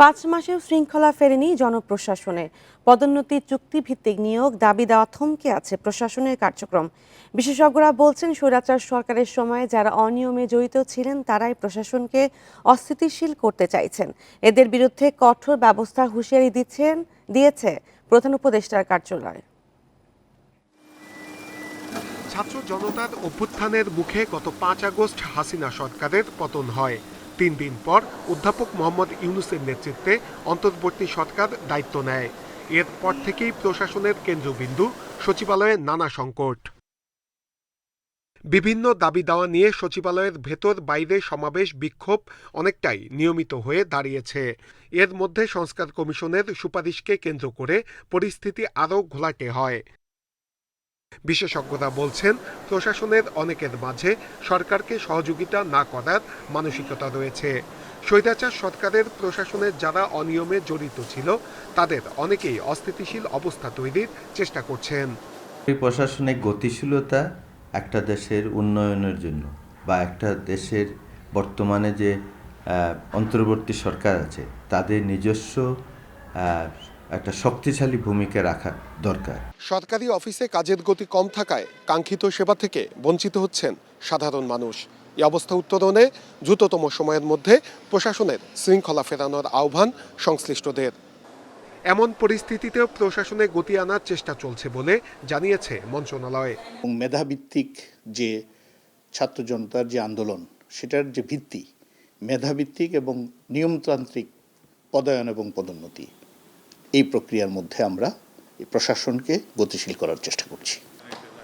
পাঁচ মাসেও শৃঙ্খলা ফেরেনি জনপ্রশাসনে। পদোন্নতি চুক্তিভিত্তিক নিয়োগ দাবি দেওয়া থমকে আছে প্রশাসনের কার্যক্রম। বিশেষজ্ঞরা বলছেন, স্বৈরাচার সরকারের সময় যারা অনিয়মে জড়িত ছিলেন, তারাই প্রশাসনকে অস্থিতিশীল করতে চাইছেন। এদের বিরুদ্ধে কঠোর ব্যবস্থা হুঁশিয়ারি দিচ্ছেন, দিয়েছে প্রধান উপদেষ্টার কার্যালয়। ছাত্র জনতার অভ্যুত্থানের মুখে গত পাঁচ আগস্ট হাসিনা সরকারের পতন হয়। তিন দিন পর অধ্যাপক মোহাম্মদ ইউনুসের নেতৃত্বে অন্তর্বর্তী সরকার দায়িত্ব নেয়। এরপর থেকেই প্রশাসনের কেন্দ্রবিন্দু, সচিবালয়ে নানা সংকট। বিভিন্ন দাবি দাওয়া নিয়ে সচিবালয়ের ভেতর বাইরে সমাবেশ বিক্ষোভ অনেকটাই নিয়মিত হয়ে দাঁড়িয়েছে। এর মধ্যে সংস্কার কমিশনের সুপারিশকে কেন্দ্র করে পরিস্থিতি আরও ঘোলাটে হয়। বিশেষজ্ঞরা বলছেন, প্রশাসনের অনেকের মাঝে সরকারকে সহযোগিতা না করার মানসিকতা রয়েছে। স্বৈরাচার সরকারের প্রশাসনের যারা অনিয়মে জড়িত ছিল, তাদের অনেকেই অস্থিতিশীল অবস্থা তৈরির চেষ্টা করছেন। এই প্রশাসনিক গতিশীলতা একটা দেশের উন্নয়নের জন্য বা একটা দেশের বর্তমানে যে অন্তর্বর্তী সরকার আছে, তাদের নিজস্ব একটা শক্তিশালী ভূমিকা রাখা দরকার। সরকারি অফিসে কাজের গতি কম থাকায় কাঙ্ক্ষিত সেবা থেকে বঞ্চিত হচ্ছেন সাধারণ মানুষ। এই অবস্থা উত্তরণে দ্রুততম সময়ের মধ্যে প্রশাসনের শৃঙ্খলা ফেরানোর আহ্বান সংশ্লিষ্টদের। এমন পরিস্থিতিতেও প্রশাসনে গতি আনার চেষ্টা চলছে বলে জানিয়েছে মন্ত্রণালয়। এবং মেধাভিত্তিক যে ছাত্র জনতার যে আন্দোলন সেটার যে ভিত্তি মেধাভিত্তিক এবং নিয়মতান্ত্রিক পদায়ন এবং পদোন্নতি। এই প্রক্রিয়ার মধ্যে আমরা এই প্রশাসনকে গতিশীল করার চেষ্টা করছি।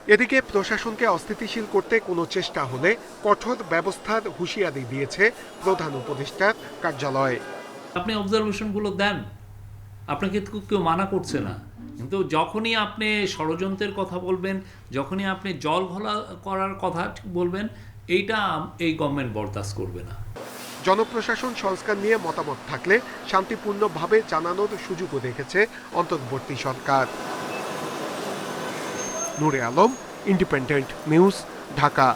এদিকে প্রশাসনকে অস্থিতিশীল করতে কোনো চেষ্টা হলে কঠোর ব্যবস্থার হুঁশিয়ারি দিয়েছে প্রধান উপদেষ্টার কার্যালয়। আপনি অবজারভেশনগুলো দেন। আপনাকে তো কেউ মানা করছে না। কিন্তু যখনই আপনি ষড়যন্ত্রের কথা বলবেন যখনই আপনি জল ঘোলা করার কথা বলবেন এইটা এই গভর্নমেন্ট বরদাস্ত করবে না। জনপ্রশাসন সংস্কার নিয়ে মতামত থাকলে শান্তিপূর্ণভাবে জানানোর সুযোগও দেখেছে অন্তর্বর্তী সরকার। নুরে আলম ইন্ডিপেন্ডেন্ট নিউজ ঢাকা।